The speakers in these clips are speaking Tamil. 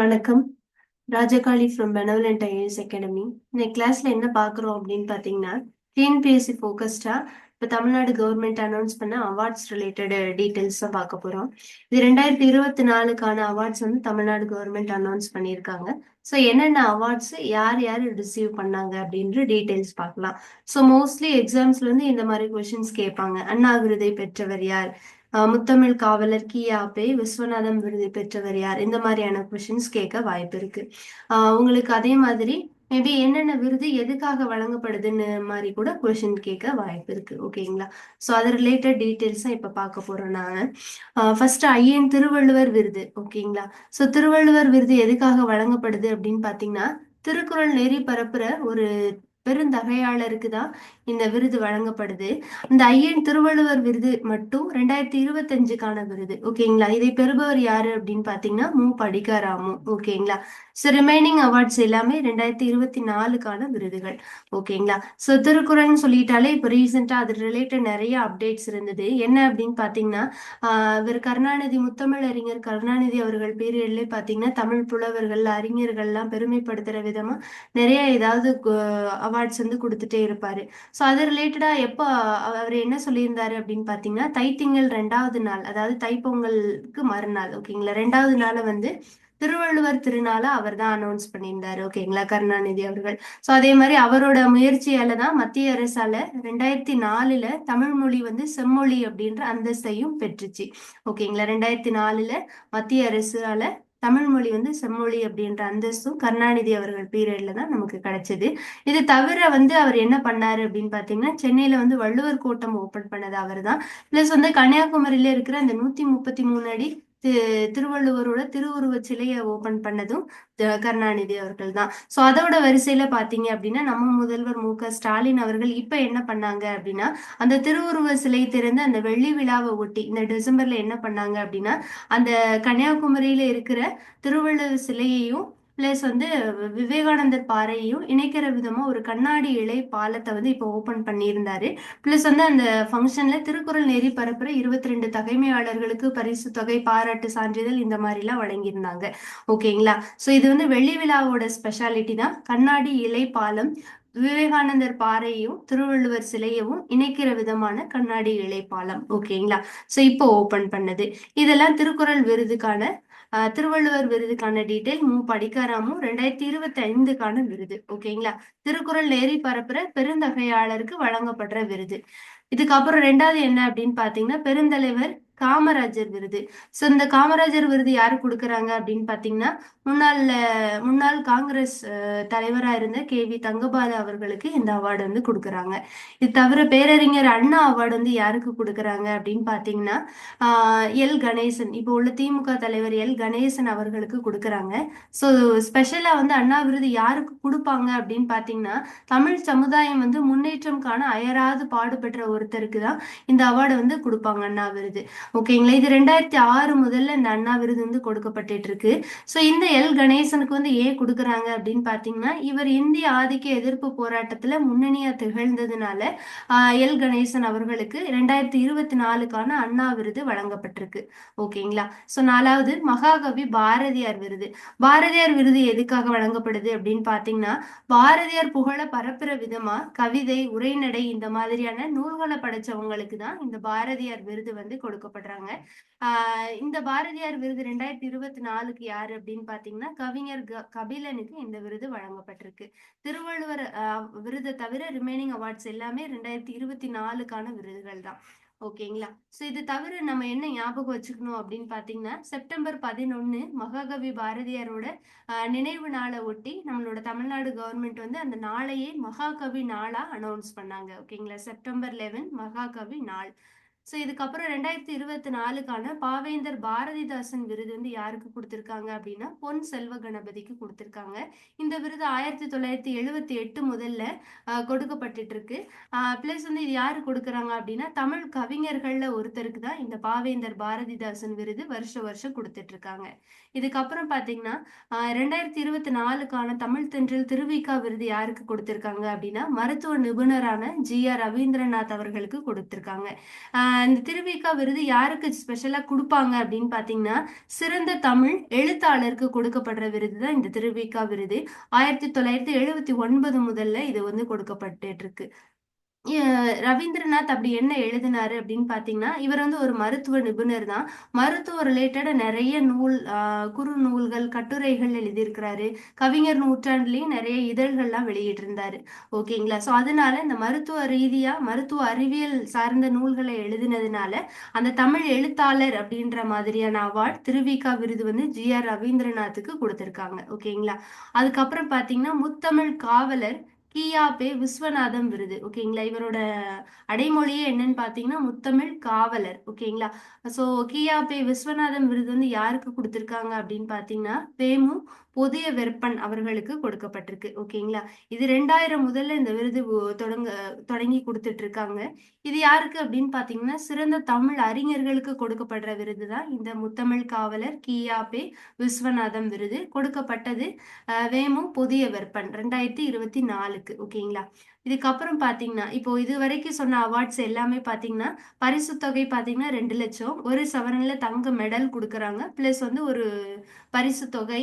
வணக்கம். Rajakali from benevolent IAS academy இந்த கிளாஸ்ல என்ன பார்க்குறோம் அப்படின்னு பார்த்தீங்கன்னா டிஎன்பிஎஸ்சி ஃபோக்கஸ்டா இப்போ தமிழ்நாடு கவர்மெண்ட் அனௌன்ஸ் பண்ண அவார்ட்ஸ் ரிலேட்டட் டீட்டெயில்ஸ் தான் பார்க்க போகிறோம் இது ரெண்டாயிரத்தி இருபத்தி நாலுக்கான அவார்ட்ஸ் வந்து தமிழ்நாடு கவர்மெண்ட் அனௌன்ஸ் பண்ணியிருக்காங்க. ஸோ என்னென்ன அவார்ட்ஸ் யார் யார் ரிசீவ் பண்ணாங்க அப்படின்ற டீட்டெயில்ஸ் பார்க்கலாம். ஸோ மோஸ்ட்லி எக்ஸாம்ஸ்ல வந்து இந்த மாதிரி கொஷின்ஸ் கேட்பாங்க. அண்ணா விருதை பெற்றவர் யார்? முத்தமிழ் காவலர் கியாப்பே விஸ்வநாதம் விருது பெற்றவர் யார்? இந்த மாதிரியான கொஷின்ஸ் கேட்க வாய்ப்பு இருக்கு. உங்களுக்கு அதே மாதிரி மேபி என்னென்ன விருது எதுக்காக வழங்கப்படுதுன்னு மாதிரி கூட கொஷின் கேட்க வாய்ப்பு இருக்கு. ஓகேங்களா ஸோ அது ரிலேட்டட் டீட்டெயில்ஸ் இப்போ பார்க்க போறோம் நாங்கள் ஃபர்ஸ்ட் ஐயன் திருவள்ளுவர் விருது. ஓகேங்களா ஸோ திருவள்ளுவர் விருது எதுக்காக வழங்கப்படுது அப்படின்னு பார்த்தீங்கன்னா திருக்குறள் நெறி பரப்புற ஒரு பெருந்தகையாளருக்கு தான் இந்த விருது வழங்கப்படுது? இந்த ஐயன் திருவள்ளுவர் விருது மட்டும் ரெண்டாயிரத்தி இருபத்தஞ்சுக்கான விருது ஓகேங்களா? இதை பெறுபவர் யாரு அப்படின்னு பாத்தீங்கன்னா மு. படிகாராமு ஓகேங்களா? ஸோ ரிமைனிங் அவார்ட்ஸ் எல்லாமே ரெண்டாயிரத்தி இருபத்தி நாலுக்கான விருதுகள். ஓகேங்களா? ஸோ திருக்குறள்னு சொல்லிட்டாலே இப்போ ரீசெண்டாக அது ரிலேட்டட் நிறைய அப்டேட்ஸ் இருந்தது. என்ன அப்படின்னு பார்த்தீங்கன்னா இவர் கருணாநிதி முத்தமிழ் அறிஞர் கருணாநிதி அவர்கள் பீரியட்லேயே பார்த்தீங்கன்னா தமிழ் புலவர்கள் அறிஞர்கள்லாம் பெருமைப்படுத்துகிற விதமா நிறைய ஏதாவது அவார்ட்ஸ் வந்து கொடுத்துட்டே இருப்பார். ஸோ அது ரிலேட்டடா எப்போ அவர் என்ன சொல்லியிருந்தாரு அப்படின்னு பார்த்தீங்கன்னா தைத்திங்கள் ரெண்டாவது நாள் அதாவது தைப்பொங்கலுக்கு மறுநாள் ஓகேங்களா? ரெண்டாவது நாளை வந்து திருவள்ளுவர் திருநாளை அவர் தான் அனௌன்ஸ் பண்ணியிருந்தாரு. ஓகேங்களா? கருணாநிதி அவர்கள். ஸோ அதே மாதிரி அவரோட முயற்சியால தான் மத்திய அரசால ரெண்டாயிரத்தி நாலுல தமிழ் மொழி வந்து செம்மொழி அப்படின்ற அந்தஸ்தையும் பெற்றுச்சு. ஓகேங்களா? ரெண்டாயிரத்தி நாலுல மத்திய அரசால தமிழ் மொழி வந்து செம்மொழி அப்படின்ற அந்தஸ்தும் கருணாநிதி அவர்கள் பீரியட்ல தான் நமக்கு கிடைச்சது. இது தவிர வந்து அவர் என்ன பண்ணாரு அப்படின்னு பாத்தீங்கன்னா சென்னையில வந்து வள்ளுவர் கோட்டம் ஓபன் பண்ணது அவர் தான் பிளஸ் வந்து கன்னியாகுமரியில இருக்கிற அந்த நூத்தி முப்பத்தி மூணு அடி திருவள்ளுவரோட திருவுருவ சிலையை ஓபன் பண்ணதும் கருணாநிதி அவர்கள் தான் ஸோ அதோட வரிசையில பாத்தீங்க அப்படின்னா நம்ம முதல்வர் மு க ஸ்டாலின் அவர்கள் இப்ப என்ன பண்ணாங்க அப்படின்னா அந்த திருவுருவ சிலை திறந்து அந்த வெள்ளி விழாவை ஒட்டி இந்த டிசம்பர்ல என்ன பண்ணாங்க அப்படின்னா அந்த கன்னியாகுமரியில இருக்கிற திருவள்ளுவர் சிலையையும் பிளஸ் வந்து விவேகானந்தர் பாறையையும் இணைக்கிற விதமா ஒரு கண்ணாடி இலை பாலத்தை வந்து இப்போ ஓபன் பண்ணியிருந்தாரு. பிளஸ் வந்து அந்த ஃபங்க்ஷன்ல திருக்குறள் நெறி பரப்புற இருபத்தி ரெண்டு தகைமையாளர்களுக்கு பரிசு தொகை பாராட்டு சான்றிதழ் இந்த மாதிரி எல்லாம் வழங்கியிருந்தாங்க ஓகேங்களா ஸோ இது வந்து வெள்ளி விழாவோட ஸ்பெஷாலிட்டி தான். கண்ணாடி இலை பாலம் விவேகானந்தர் பாறையையும் திருவள்ளுவர் சிலையவும் இணைக்கிற விதமான கண்ணாடி இலை பாலம். ஓகேங்களா ஸோ இப்போ ஓபன் பண்ணது. இதெல்லாம் திருக்குறள் விருதுக்கான திருவள்ளுவர் விருதுக்கான டீட்டெயில் மு. படிக்காராமும் ரெண்டாயிரத்தி இருபத்தி ஐந்துக்கான விருது ஓகேங்களா? திருக்குறள் நேரி பரப்புற பெருந்தகையாளருக்கு வழங்கப்படுற விருது. இதுக்கப்புறம் ரெண்டாவது என்ன அப்படின்னு பாத்தீங்கன்னா பெருந்தலைவர் காமராஜர் விருது. ஸோ இந்த காமராஜர் விருது யாரு கொடுக்குறாங்க அப்படின்னு பார்த்தீங்கன்னா முன்னாள் முன்னாள் காங்கிரஸ் தலைவராக இருந்த கே. வி. தங்கபாலு அவர்களுக்கு இந்த அவார்டு வந்து கொடுக்குறாங்க. இது தவிர பேரறிஞர் அண்ணா அவார்டு வந்து யாருக்கு கொடுக்குறாங்க அப்படின்னு பாத்தீங்கன்னா எல். கணேசன். இப்போ உள்ள திமுக தலைவர் எல். கணேசன் அவர்களுக்கு கொடுக்குறாங்க. ஸோ ஸ்பெஷலாக வந்து அண்ணா விருது யாருக்கு கொடுப்பாங்க அப்படின்னு பாத்தீங்கன்னா தமிழ் சமுதாயம் வந்து முன்னேற்றம் காண அயராது பாடுபெற்ற ஒருத்தருக்கு தான் இந்த அவார்டு வந்து கொடுப்பாங்க அண்ணா விருது. ஓகேங்களா இது ரெண்டாயிரத்தி ஆறு முதல்ல இந்த அண்ணா விருது வந்து கொடுக்கப்பட்டு இருக்கு ஸோ இந்த எல் கணேசனுக்கு வந்து ஏன் கொடுக்குறாங்க அப்படின்னு பாத்தீங்கன்னா இவர் இந்திய ஆதிக்க எதிர்ப்பு போராட்டத்துல முன்னணியா திகழ்ந்ததுனால எல் கணேசன் அவர்களுக்கு ரெண்டாயிரத்தி இருபத்தி நாலுக்கான அண்ணா விருது வழங்கப்பட்டிருக்கு. ஓகேங்களா ஸோ நாலாவது மகாகவி பாரதியார் விருது. பாரதியார் விருது எதுக்காக வழங்கப்படுது அப்படின்னு பாத்தீங்கன்னா பாரதியார் புகழ பரப்புற விதமா கவிதை உரைநடை இந்த மாதிரியான நூல்களை படைச்சவங்களுக்கு தான் இந்த பாரதியார் விருது வந்து கொடுக்கப்படுறாங்க ஆஹ் இந்த பாரதியார் விருது ரெண்டாயிரத்தி இருபத்தி நாலுக்கு யாரு அப்படின்னு பாத்தீங்கன்னா கவிஞர் கபிலனுக்கு இந்த விருது வழங்கப்பட்டிருக்கு. திருவள்ளுவர் விருதை தவிர ரிமைனிங் அவார்ட்ஸ் எல்லாமே ரெண்டாயிரத்தி இருபத்தி நாலுக்கான விருதுகள் தான். ஓகேங்களா? ஸோ இது தவிர நம்ம என்ன ஞாபகம் வச்சுக்கணும் அப்படின்னு பார்த்தீங்கன்னா செப்டம்பர் பதினொன்று மகாகவி பாரதியாரோட நினைவு நாளை ஒட்டி நம்மளோட தமிழ்நாடு கவர்மெண்ட் வந்து அந்த நாளையே மகாகவி நாளா அனௌன்ஸ் பண்ணாங்க. ஓகேங்களா? செப்டம்பர் லெவன் மகாகவி நாள். ஸோ இதுக்கப்புறம் ரெண்டாயிரத்தி இருபத்தி நாலுக்கான பாவேந்தர் பாரதிதாசன் விருது வந்து யாருக்கு கொடுத்துருக்காங்க அப்படின்னா பொன் செல்வ கணபதிக்கு கொடுத்துருக்காங்க. இந்த விருது ஆயிரத்தி தொள்ளாயிரத்தி எழுபத்தி எட்டு முதல்ல கொடுக்கப்பட்டுட்டு இருக்கு பிளஸ் வந்து இது யாரு கொடுக்குறாங்க அப்படின்னா தமிழ் கவிஞர்கள்ல ஒருத்தருக்கு தான் இந்த பாவேந்தர் பாரதிதாசன் விருது வருஷ வருஷம் கொடுத்துட்டு இருக்காங்க இதுக்கப்புறம் பாத்தீங்கன்னா ரெண்டாயிரத்தி இருபத்தி நாலுக்கான தமிழ் தென்றல் திருவிக்கா விருது யாருக்கு கொடுத்துருக்காங்க அப்படின்னா மருத்துவ நிபுணரான ஜி ஆர் ரவீந்திரநாத் அவர்களுக்கு கொடுத்துருக்காங்க. இந்த திருவிக்கா விருது யாருக்கு ஸ்பெஷலாக கொடுப்பாங்க அப்படின்னு பார்த்தீங்கன்னா சிறந்த தமிழ் எழுத்தாளருக்கு கொடுக்கப்படுற விருது தான் இந்த திருவிக்கா விருது. ஆயிரத்தி தொள்ளாயிரத்தி எழுபத்தி ஒன்பது முதல்ல இது வந்து கொடுக்கப்பட்டு இருக்கு. ரவீந்திரநாத் அப்படி என்ன எழுதினாரு அப்படின்னு பாத்தீங்கன்னா இவர் வந்து ஒரு மருத்துவ நிபுணர் தான். மருத்துவ ரிலேட்டடா நிறைய நூல் குறு நூல்கள் கட்டுரைகள் எழுதியிருக்கிறாரு. கவிஞர் நூற்றாண்டுலயும் நிறைய இதழ்கள்லாம் வெளியிட்டிருந்தாரு. ஓகேங்களா? ஸோ அதனால இந்த மருத்துவ ரீதியா மருத்துவ அறிவியல் சார்ந்த நூல்களை எழுதினதுனால அந்த தமிழ் எழுத்தாளர் அப்படின்ற மாதிரியான அவார்ட் திருவிகா விருது வந்து ஜி ஆர் ரவீந்திரநாத்துக்கு கொடுத்துருக்காங்க. ஓகேங்களா? அதுக்கப்புறம் பாத்தீங்கன்னா முத்தமிழ் காவலர் கியாபே விஸ்வநாதம் விருது. ஓகேங்களா? இவரோட அடைமொழியே என்னன்னு பாத்தீங்கன்னா முத்தமிழ் காவலர். ஓகேங்களா? ஸோ கியாபே விஸ்வநாதம் விருது வந்து யாருக்கு கொடுத்துருக்காங்க அப்படின்னு பாத்தீங்கன்னா பேமு புதிய வெப்பன் அவர்களுக்கு கொடுக்கப்பட்டிருக்கு. ஓகேங்களா? இது ரெண்டாயிரம் முதல்ல இந்த விருது தொடங்க தொடங்கி கொடுத்துட்டு இருக்காங்க இது யாருக்கு அப்படின்னு பாத்தீங்கன்னா சிறந்த தமிழ் அறிஞர்களுக்கு கொடுக்கப்படுற விருது தான் இந்த முத்தமிழ் காவலர் கியாபே விஸ்வநாதம் விருது. கொடுக்கப்பட்டது வேமு புதிய வெப்பன் ரெண்டாயிரத்தி இருபத்தி நாலுக்கு. ஓகேங்களா? இதுக்கப்புறம் பாத்தீங்கன்னா இப்போ இது வரைக்கும் சொன்ன அவார்ட்ஸ் எல்லாமே பாத்தீங்கன்னா பரிசு தொகை பாத்தீங்கன்னா ரெண்டு லட்சம். ஒரு சவரன்ல தங்க மெடல் கொடுக்குறாங்க. பிளஸ் வந்து ஒரு பரிசு தொகை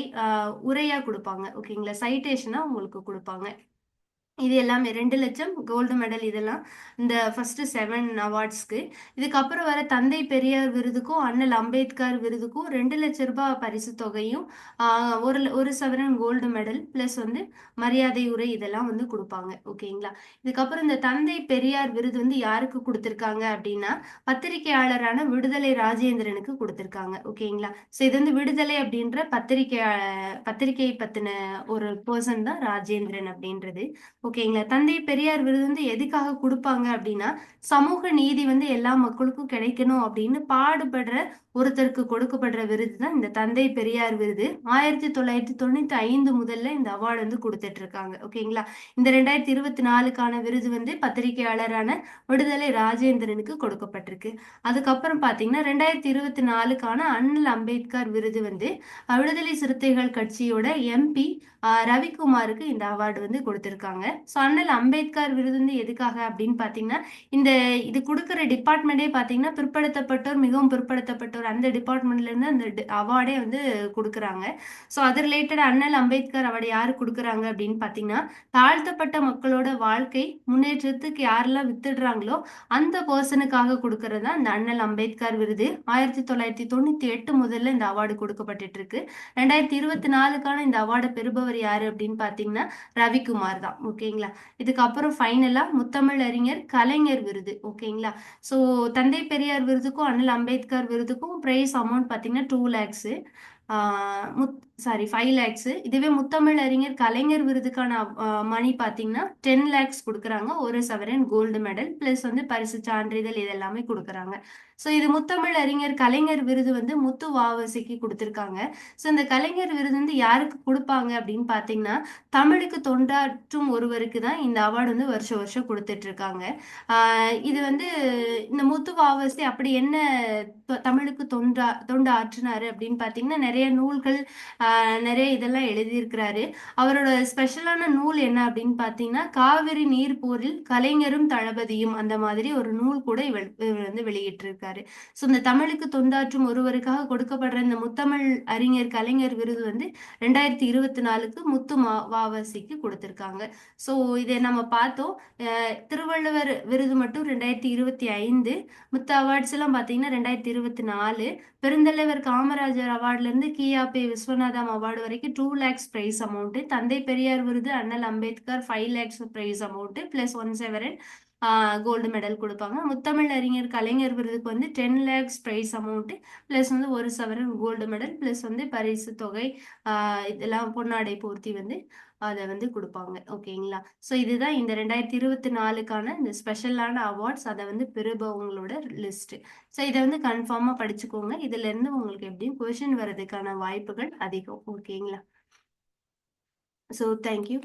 உரையா கொடுப்பாங்க. ஓகேங்களா? சைட்டேஷனா உங்களுக்கு கொடுப்பாங்க. இது எல்லாமே ரெண்டு லட்சம் கோல்டு மெடல் இதெல்லாம் இந்த ஃபர்ஸ்ட் செவன் அவார்ட்ஸ்க்கு இதுக்கப்புறம் வர தந்தை பெரியார் விருதுக்கும் அண்ணல் அம்பேத்கர் விருதுக்கும் ரெண்டு லட்ச ரூபாய் பரிசு தொகையும் ஒரு ஒரு சவரன் கோல்டு மெடல் பிளஸ் வந்து மரியாதை உரை இதெல்லாம் வந்து கொடுப்பாங்க. ஓகேங்களா? இதுக்கப்புறம் இந்த தந்தை பெரியார் விருது வந்து யாருக்கு கொடுத்துருக்காங்க அப்படின்னா பத்திரிகையாளரான விடுதலை ராஜேந்திரனுக்கு கொடுத்துருக்காங்க. ஓகேங்களா? ஸோ இது வந்து விடுதலை அப்படின்ற பத்திரிகை பத்திரிகை பத்தின ஒரு பர்சன் தான் ராஜேந்திரன் அப்படின்றது. ஓகேங்களா? தந்தை பெரியார் விருது வந்து எதுக்காக கொடுப்பாங்க அப்படின்னா சமூக நீதி வந்து எல்லா மக்களுக்கும் கிடைக்கணும் அப்படின்னு பாடுபடுற ஒருத்தருக்கு கொடுக்கப்படுற விருது தான் இந்த தந்தை பெரியார் விருது. ஆயிரத்தி தொள்ளாயிரத்தி தொண்ணூத்தி ஐந்து முதல்ல இந்த அவார்டு வந்து கொடுத்துட்டு இருக்காங்க ஓகேங்களா? இந்த ரெண்டாயிரத்தி இருபத்தி நாலுக்கான விருது வந்து பத்திரிகையாளரான விடுதலை ராஜேந்திரனுக்கு கொடுக்கப்பட்டிருக்கு. அதுக்கப்புறம் பாத்தீங்கன்னா ரெண்டாயிரத்தி இருபத்தி நாலுக்கான அண்ணல் அம்பேத்கர் விருது வந்து விடுதலை சிறுத்தைகள் கட்சியோட எம்பி ரவிக்குமாருக்கு இந்த அவார்டு வந்து கொடுத்திருக்காங்க. ஸோ அண்ணல் அம்பேத்கர் விருது வந்து எதுக்காக அப்படின்னு பார்த்தீங்கன்னா இந்த இது கொடுக்குற டிபார்ட்மெண்டே பார்த்தீங்கன்னா பிற்படுத்தப்பட்டோர் மிகவும் பிற்படுத்தப்பட்டோர் அந்த டிபார்ட்மெண்ட்லேருந்து அந்த அவார்டே வந்து கொடுக்குறாங்க. ஸோ அது ரிலேட்டட் அண்ணல் அம்பேத்கர் அவார்டு யார் கொடுக்குறாங்க அப்படின்னு பார்த்தீங்கன்னா தாழ்த்தப்பட்ட மக்களோட வாழ்க்கை முன்னேற்றத்துக்கு யாரெல்லாம் வித்துடுறாங்களோ அந்த பர்சனுக்காக கொடுக்கறது தான் இந்த அண்ணல் அம்பேத்கர் விருது. ஆயிரத்தி தொள்ளாயிரத்தி தொண்ணூற்றி எட்டு முதல்ல இந்த அவார்டு கொடுக்கப்பட்டு இருக்கு ரெண்டாயிரத்தி இருபத்தி நாலுக்கான இந்த அவார்டை பெறுபவர் யாரு அப்படின்னு பார்த்தீங்கன்னா ரவிக்குமார் தான். ஓகேங்களா? இதுக்கப்புறம் ஃபைனலா முத்தமிழ் அறிஞர் கலைஞர் விருது ஓகேங்களா? ஸோ தந்தை பெரியார் விருதுக்கும் அனில் அம்பேத்கர் விருதுக்கும் ப்ரைஸ் அமௌண்ட் பார்த்தீங்கன்னா டூ லேக்ஸு முத் சாரி ஃபைவ் லேக்ஸு இதுவே முத்தமிழ் அறிஞர் கலைஞர் விருதுக்கான மணி பார்த்தீங்கன்னா டென் லேக்ஸ் கொடுக்குறாங்க. ஒரு சவரன் கோல்டு மெடல் ப்ளஸ் வந்து பரிசு சான்றிதழ் இதெல்லாமே கொடுக்குறாங்க. ஸோ இது முத்தமிழ் அறிஞர் கலைஞர் விருது வந்து முத்து வாவசிக்கு கொடுத்துருக்காங்க. ஸோ இந்த கலைஞர் விருது வந்து யாருக்கு கொடுப்பாங்க அப்படின்னு பார்த்தீங்கன்னா தமிழுக்கு தொண்டாற்றும் ஒருவருக்கு தான் இந்த அவார்டு வந்து வருஷம் வருஷம் கொடுத்துட்டு இருக்காங்க இது வந்து இந்த முத்து வாவசி அப்படி என்ன தமிழுக்கு தொண்டா தொண்டு ஆற்றினாரு அப்படின்னு பார்த்தீங்கன்னா நிறைய நூல்கள் நிறைய இதெல்லாம் எழுதியிருக்கிறாரு. அவரோட ஸ்பெஷலான நூல் என்ன அப்படின்னு பார்த்தீங்கன்னா காவிரி நீர் போரில் கலைஞரும் தளபதியும் அந்த மாதிரி ஒரு நூல் கூட இவர் வந்து வெளியிட்டிருக்காரு. ஸோ இந்த தமிழுக்கு தொண்டாற்றும் ஒருவருக்காக கொடுக்கப்படுற இந்த முத்தமிழ் அறிஞர் கலைஞர் விருது வந்து ரெண்டாயிரத்தி இருபத்தி நாலுக்கு முத்து வாவசிக்கு கொடுத்திருக்காங்க. ஸோ இதை நம்ம பார்த்தோம். திருவள்ளுவர் விருது மட்டும் ரெண்டாயிரத்தி இருபத்தி ஐந்து முத்து அவார்ட்ஸ் எல்லாம் பார்த்தீங்கன்னா ரெண்டாயிரத்தி இருபத்தி நாலு பெருந்தலைவர் காமராஜர் அவார்ட்லேருந்து இருந்து விஸ்வநாதம் அவார்டு வரைக்கும் டூ லேக்ஸ் ப்ரைஸ் அமௌண்ட்டு தந்தை பெரியார் விருது அண்ணல் Ambedkar five lakhs prize amount plus one sovereign gold medal கொடுப்பாங்க. முத்தமிழ் அறிஞர் கலைஞர் விருதுக்கு வந்து ten lakhs prize amount plus வந்து ஒரு சவரன் கோல்டு மெடல் ப்ளஸ் வந்து பரிசு தொகை இதெல்லாம் பொன்னாடை பூர்த்தி வந்து அதை வந்து கொடுப்பாங்க. ஓகேங்களா ஸோ இதுதான் இந்த ரெண்டாயிரத்தி இருபத்தி நாலுக்கான இந்த ஸ்பெஷலான அவார்ட்ஸ் அதை வந்து பெறுபவங்களோட லிஸ்ட் ஸோ இதை வந்து கன்ஃபார்மாக படிச்சுக்கோங்க. இதுலேருந்து உங்களுக்கு எப்படியும் கொஷின் வர்றதுக்கான வாய்ப்புகள் அதிகம். ஓகேங்களா ஸோ தேங்க்யூ